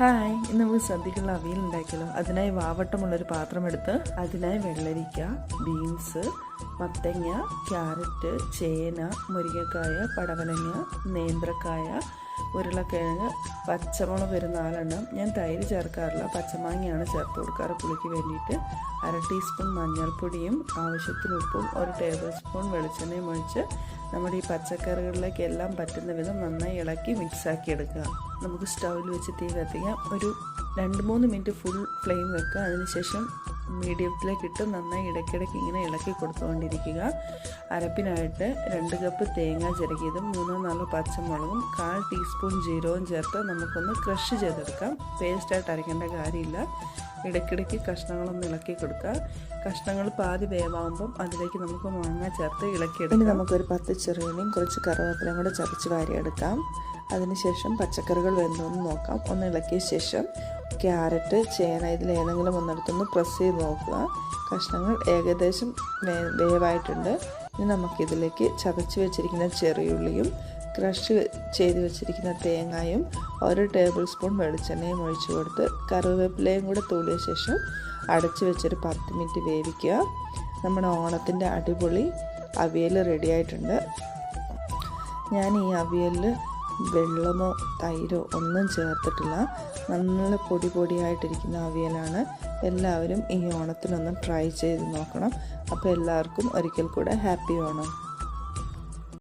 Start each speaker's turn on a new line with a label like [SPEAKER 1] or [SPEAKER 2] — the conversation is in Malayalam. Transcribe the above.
[SPEAKER 1] ഹായ് ഇന്ന് നമുക്ക് സദ്യക്കുള്ള അവിയൽ ഉണ്ടാക്കിയല്ലോ അതിനായി വാവട്ടമുള്ളൊരു പാത്രം എടുത്ത് അതിനായി വെള്ളരിക്ക ബീൻസ് മത്തങ്ങ ക്യാരറ്റ് ചേന മുരിങ്ങക്കായ പടവലങ്ങ നേന്ത്രക്കായ ഉരുളക്കിഴങ്ങ് പച്ചമുളക് ഒരു നാലെണ്ണം. ഞാൻ തൈര് ചേർക്കാറില്ല. പച്ചമാങ്ങയാണ് ചേർത്ത് കൊടുക്കാറ് പുളിക്ക് വേണ്ടിയിട്ട്. അര ടീസ്പൂൺ മഞ്ഞൾപ്പൊടിയും ആവശ്യത്തിന് ഉപ്പും ഒരു ടേബിൾ സ്പൂൺ വെളിച്ചെണ്ണയും ഒഴിച്ച് നമ്മുടെ ഈ പച്ചക്കറികളിലേക്ക് എല്ലാം പറ്റുന്ന വിധം നന്നായി ഇളക്കി മിക്സാക്കി എടുക്കുക. നമുക്ക് സ്റ്റൗവിൽ വെച്ച് തീ കത്തിക്കാം. ഒരു രണ്ട് മൂന്ന് മിനിറ്റ് ഫുൾ ഫ്ലെയിം വെക്കുക. അതിനുശേഷം മീഡിയത്തിലേക്ക് ഇട്ട് നന്നായി ഇടയ്ക്കിടയ്ക്ക് ഇങ്ങനെ ഇളക്കി കൊടുത്തുകൊണ്ടിരിക്കുക. അരപ്പിനായിട്ട് രണ്ട് കപ്പ് തേങ്ങ ചിരകിയതും മൂന്നോ നാലോ പച്ചമുളകും കാൽ ടീസ്പൂൺ ജീരകവും ചേർത്ത് നമുക്കൊന്ന് ക്രഷ് ചെയ്തെടുക്കാം. പേസ്റ്റായിട്ട് അരയ്ക്കേണ്ട കാര്യമില്ല. ഇടയ്ക്കിടയ്ക്ക് കഷ്ണങ്ങളൊന്ന് ഇളക്കി കൊടുക്കുക. കഷ്ണങ്ങൾ പാതി വേവാകുമ്പം അതിലേക്ക് നമുക്ക് മാങ്ങ ചേർത്ത് ഇളക്കിയെടുക്കാം. നമുക്കൊരു പത്ത് ചെറുകിനെയും കുറച്ച് കറിവേപ്പിലയും കൂടെ ചതച്ച് വാരിയെടുക്കാം. അതിനുശേഷം പച്ചക്കറികൾ വെന്തോന്ന് നോക്കാം. ഒന്ന് ഇളക്കിയ ശേഷം ക്യാരറ്റ് ചേന ഇതിൽ ഏതെങ്കിലും പ്രസ് ചെയ്ത് നോക്കുക. കഷ്ണങ്ങൾ ഏകദേശം വേവായിട്ടുണ്ട്. ഇനി നമുക്കിതിലേക്ക് ചതച്ച് വെച്ചിരിക്കുന്ന ചെറിയുള്ളിയും ക്രഷ് ചെയ്ത് വെച്ചിരിക്കുന്ന തേങ്ങയും ഒരു ടേബിൾ സ്പൂൺ വെളിച്ചെണ്ണയും ഒഴിച്ചു കൊടുത്ത് കറിവേപ്പിലയും കൂടെ തൂളിയ ശേഷം അടച്ചു വെച്ചൊരു പത്ത് മിനിറ്റ് വേവിക്കുക. നമ്മുടെ ഓണത്തിന്റെ അടിപൊളി അവിയൽ റെഡിയായിട്ടുണ്ട് ഞാൻ ഈ അവിയലിൽ വെള്ളമോ തൈരോ ഒന്നും ചേർത്തിട്ടില്ല. നല്ല പൊടി പൊടിയായിട്ടിരിക്കുന്ന അവിയലാണ്. എല്ലാവരും ഈ ഓണത്തിനൊന്ന് ട്രൈ ചെയ്ത് നോക്കണം. അപ്പോൾ എല്ലാവർക്കും ഒരിക്കൽ കൂടെ ഹാപ്പി ഓണം.